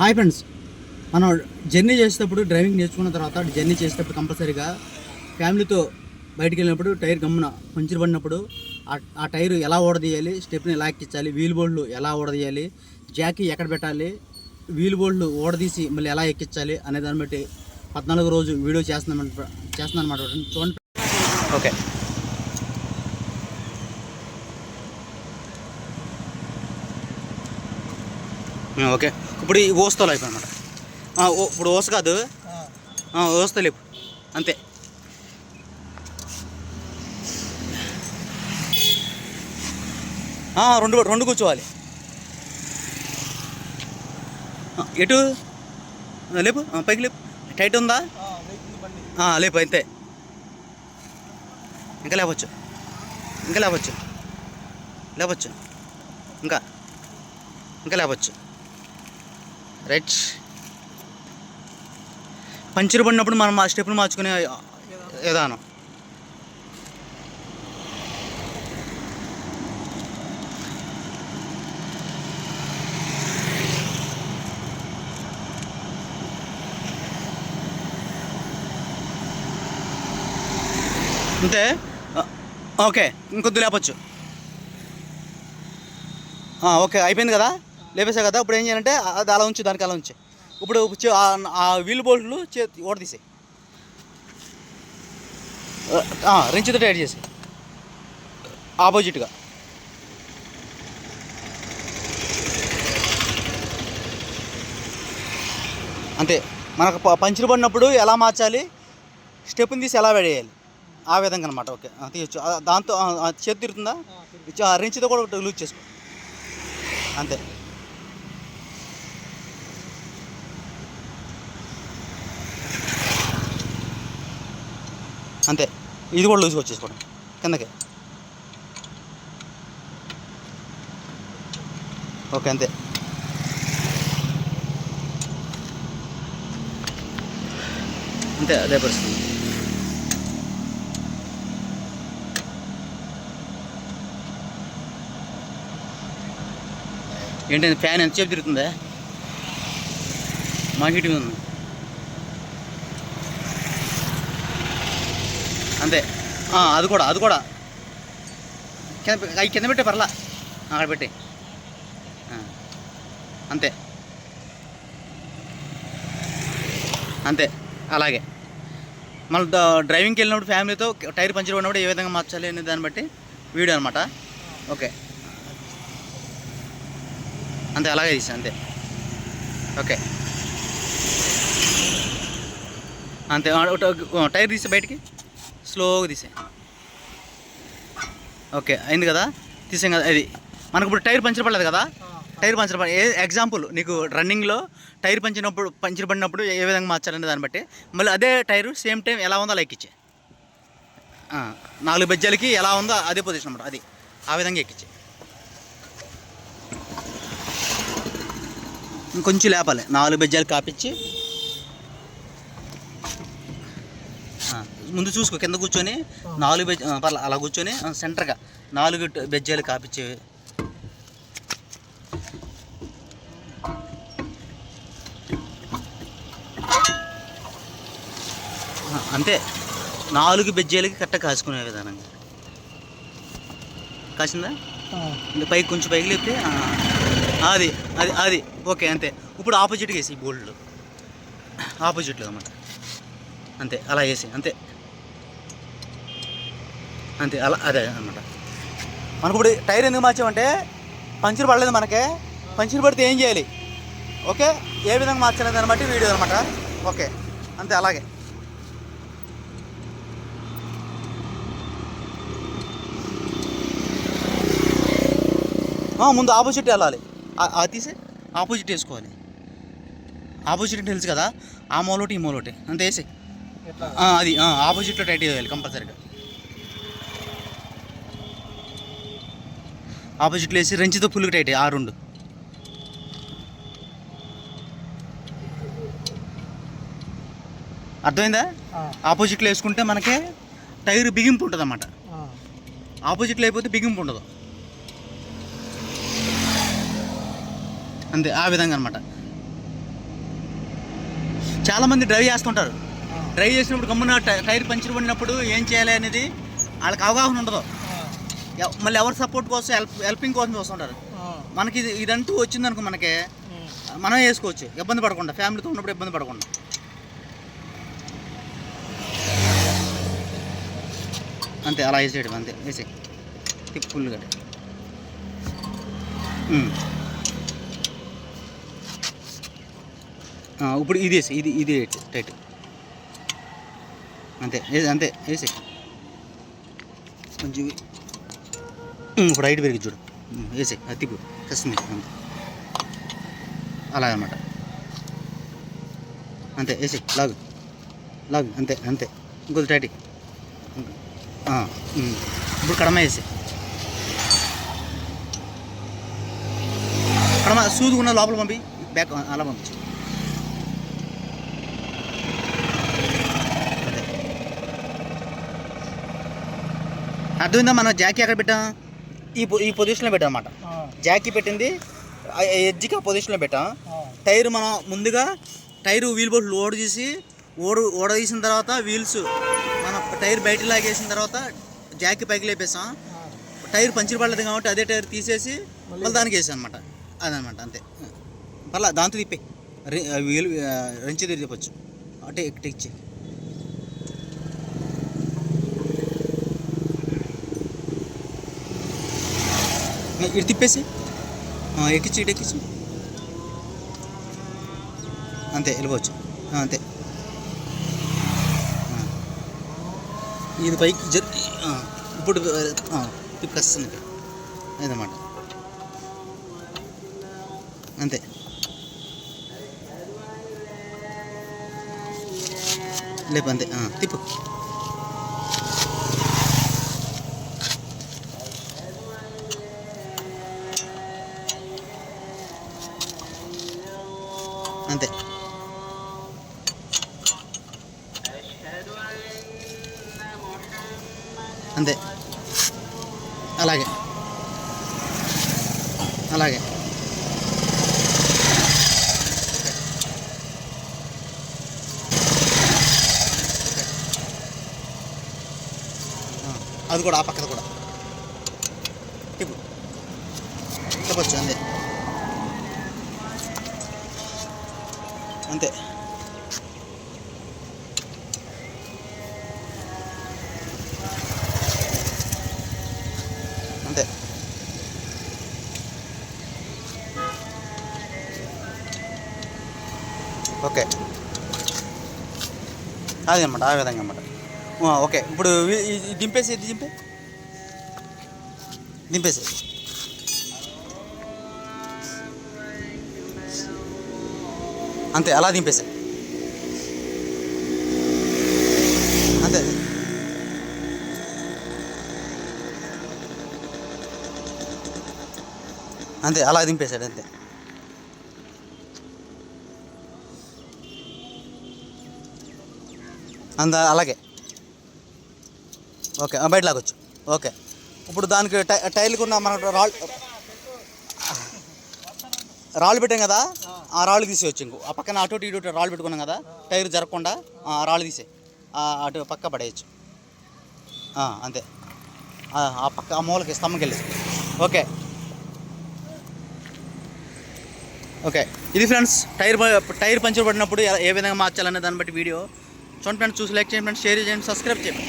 Hi friends. మనం journey చేసేటప్పుడు driving నేర్చుకున్న తర్వాత జర్నీ చేసేటప్పుడు కంపల్సరీగా ఫ్యామిలీతో బయటికి వెళ్ళినప్పుడు టైర్ గమ్మున పంచర్ పడినప్పుడు ఆ- ఆ టైర్ ఎలా ఓడదీయాలి స్టెప్ని ఎలా ఎక్కించాలి వీల్ బోల్డ్లు ఎలా ఓడదీయాలి జాకీ ఎక్కడ పెట్టాలి వీల్ బోల్డ్లు ఓడదీసి మళ్ళీ ఎలా ఎక్కించాలి అనే దాన్ని బట్టి పద్నాలుగు రోజు వీడియో చేస్తున్నాం చేస్తున్నాను అనమాట చూడండి. ఓకే. ఓకే. ఇప్పుడు ఈ ఓస్తలు అయిపోయి అనమాట ఇప్పుడు ఓస కాదు. ఓస్తా లేపు. అంతే. రెండు రెండు కూర్చోవాలి. ఎటు? లేపు. పైకి లేపు. టైట్ ఉందా? లేపు అంతే. ఇంకా లేవచ్చు ఇంకా లేవచ్చు లేవచ్చు ఇంకా. ఇంకా లేవచ్చు రైట్ పంచర్ పడినప్పుడు మనం ఆ స్టెప్ను మార్చుకునే విధానం అంతే? ఓకే. ఇంకొద్ది లేపచ్చు. ఓకే. అయిపోయింది కదా? లేపేసా కదా ఇప్పుడు ఏం చేయాలంటే అది అలా ఉంచు దానికి అలా ఉంచు. ఇప్పుడు ఆ- వీల్ బోల్ట్లు చే ఓడ తీసే రెంచుతో టైట్ చేసి ఆపోజిట్గా. అంతే. మనకు పంచర్ పడినప్పుడు ఎలా మార్చాలి? స్టెప్ని తీసి ఎలా పడేయాలి ఆ విధంగా అనమాట ఓకే తీయొచ్చు. దాంతో చేతి తిరుగుతుందా? రెంచుతో కూడా ఒకటి లూజ్ చేసుకో. అంతే. అంతే. ఇది కూడా లూజ్గా వచ్చేసుకోవడం కిందకి. ఓకే అంతే. అంతే అదే పరిస్థితి. ఏంటంటే ఫ్యాన్ ఎంతసేపు తిరుగుతుందా? మా హీటింగ్ ఉంది. అంతే. అది కూడా అది కూడా. కింద అవి కింద పెట్టే పర్లా. అక్కడ పెట్టి. అంతే. అంతే. అలాగే. మళ్ళీ డ్రైవింగ్కి వెళ్ళినప్పుడు ఫ్యామిలీతో టైర్ పంచర్ ఉన్నప్పుడు ఏ విధంగా మార్చాలి అనే దాన్ని బట్టి వీడియో అనమాట ఓకే. అంతే అలాగే తీసా అంతే. ఓకే. అంతే. టైర్ తీసే బయటికి. స్లోగా తీసే ఓకే అయింది కదా? తీసాం కదా అది మనకు ఇప్పుడు టైర్ పంచర్ పడలేదు కదా? టైర్ పంచర్ పడి ఏ ఎగ్జాంపుల్ నీకు రన్నింగ్లో టైర్ పంచినప్పుడు పంచర్ పడినప్పుడు ఏ విధంగా మార్చాలనే దాన్ని బట్టి మళ్ళీ అదే టైరు సేమ్ టైం ఎలా ఉందో అలా ఎక్కించే నాలుగు బెజ్జాలకి ఎలా ఉందో అదే పొజిషన్ అనమాట అది. ఆ విధంగా ఎక్కించే ఇంకొంచెం లేపాలి. నాలుగు బెజ్జాలు కాపించి ముందు చూసుకో కింద కూర్చొని నాలుగు బెజ్ పర్లే అలా కూర్చొని సెంటర్గా నాలుగు బెజ్జాలు కాపించి ఆ, అంతే. నాలుగు బెజ్జాలకి కట్ట కాసుకునే విధానంగా కాసిందా? పైకి కొంచెం పైకి లేపితే అది అది అది. ఓకే అంతే. ఇప్పుడు ఆపోజిట్గా వేసి బోల్డ్. ఆపోజిట్లో అన్నమాట. అంతే అలా వేసి అంతే. అంతే అలా అదే అనమాట మనకు ఇప్పుడు టైర్ ఎందుకు మార్చామంటే పంచర్ పడలేదు మనకే పంచర్ పడితే ఏం చేయాలి? ఓకే? ఏ విధంగా మార్చలేదు దాన్ని బట్టి వీడియో అనమాట ఓకే అంతే అలాగే. ముందు ఆపోజిట్ వెళ్ళాలి. ఆ- తీసి ఆపోజిట్ వేసుకోవాలి. ఆపోజిట్ తెలుసు కదా ఆ మూలోటి ఈ మూలోటి. అంతే వేసి అది ఆపోజిట్లో టైట్ చేయాలి కంపల్సరీగా. ఆపోజిట్లో వేసి రెంచితో ఫుల్గా టైట్ ఆ రెండు. అర్థమైందా? ఆపోజిట్లో వేసుకుంటే మనకి టైర్ బిగింపు ఉంటుంది అన్నమాట ఆపోజిట్లో అయిపోతే బిగింపు ఉండదు. అంతే ఆ విధంగా అనమాట చాలామంది డ్రైవ్ చేస్తుంటారు. డ్రైవ్ చేసినప్పుడు గమ్మున టైర్ పంచర్ పడినప్పుడు ఏం చేయాలి అనేది వాళ్ళకి అవగాహన ఉండదు. మళ్ళీ ఎవరి సపోర్ట్ కోసం హెల్ప్ హెల్పింగ్ కోసం చూస్తుంటారు. మనకి ఇది ఇదంటూ వచ్చిందనుకో మనకి మనం వేసుకోవచ్చు ఇబ్బంది పడకుండా ఫ్యామిలీతో ఉన్నప్పుడు ఇబ్బంది పడకుండా. అంతే అలా వేసేయడం అంతే వేసే తిప్పు ఫుల్గా ఉమ్. ఆ, ఇప్పుడు ఇది వేసి ఇది ఇది టైట్ అంతే అంతే వేసి కొంచెం ఇప్పుడు హైట్ పెరిగి చూడు. వేసే అతిపు అది తిప్పు. కస్తుంది అనమాట అంతే. వేసి లాగు. లాగు అంతే అంతే. ఇంకొద్ది టైట్ ఇప్పుడు కడమ వేసి కడమ సూదుకున్న లోపల పంపి బ్యాక్ అలా పంపించు అర్థమైందా? మనం జాకీ ఎక్కడ పెట్టాం? ఈ పొ- ఈ పొజిషన్లో పెట్టాం అనమాట జాకీ పెట్టింది ఎడ్జ్కి ఆ పొజిషన్లో పెట్టాం. టైర్ మనం ముందుగా టైర్ వీల్ బోట్ లోడ్ చేసి ఓడు ఓడ తీసిన తర్వాత వీల్స్ మనం టైర్ బయట లాగేసిన తర్వాత జాకీ పైకి లేపేసాం. టైర్ పంచర్ పడలేదు కాబట్టి అదే టైర్ తీసేసి మళ్ళీ దానికి వేసాం అనమాట అదనమాట అంతే. పర్లా దాంతో తిప్పే వీల్ రెంచి తిరిగి తిప్పచ్చు అంటే ఎక్కి ఇటు తిప్పేసి. ఎక్కించి ఇటు ఎక్కించి. అంతే వెళ్ళిపోవచ్చు. అంతే. ఇది పైకి జరి ఇప్పుడు తిప్పేస్తుంది అదన్నమాట అంతే. లేపు అంతే. తిప్పు. అలాగే. అలాగే. అది కూడా ఆ పక్కది కూడా. తిప్పు తిప్పచ్చు అంతే. అంతే. ఓకే. అది అనమాట ఆ విధంగా అనమాట ఓకే. ఇప్పుడు దింపేసి ఇది దింపే? దింపేసి. అంతే అలా దింపేసా. అంతే. అంతే అలా దింపేశాడు అంతే. అంద అలాగే. ఓకే బయట లాగొచ్చు. ఓకే. ఇప్పుడు దానికి టై టైర్లకు ఉన్న మన రాళ్ళు రాళ్ళు పెట్టాం కదా? ఆ రాళ్ళు తీసేయచ్చు ఇంకో. ఆ పక్కన అటు ఇటు ఇటు రాళ్ళు పెట్టుకున్నాం కదా? టైర్ జరగకుండా ఆ రాళ్ళు తీసే అటు పక్క పడేయచ్చు. అంతే. ఆ పక్క ఆ మూలకి స్తంభకి వెళ్ళి ఓకే. ఓకే. ఇది ఫ్రెండ్స్ టైర్ టైర్ పంచర్ పడినప్పుడు ఏ విధంగా మార్చాలనే దాన్ని బట్టి వీడియో. చూడండి ఫ్రెండ్స్ చూసి లైక్ చేయండి ఫ్రెండ్స్ షేర్ చేయండి సబ్స్క్రైబ్ చేయండి.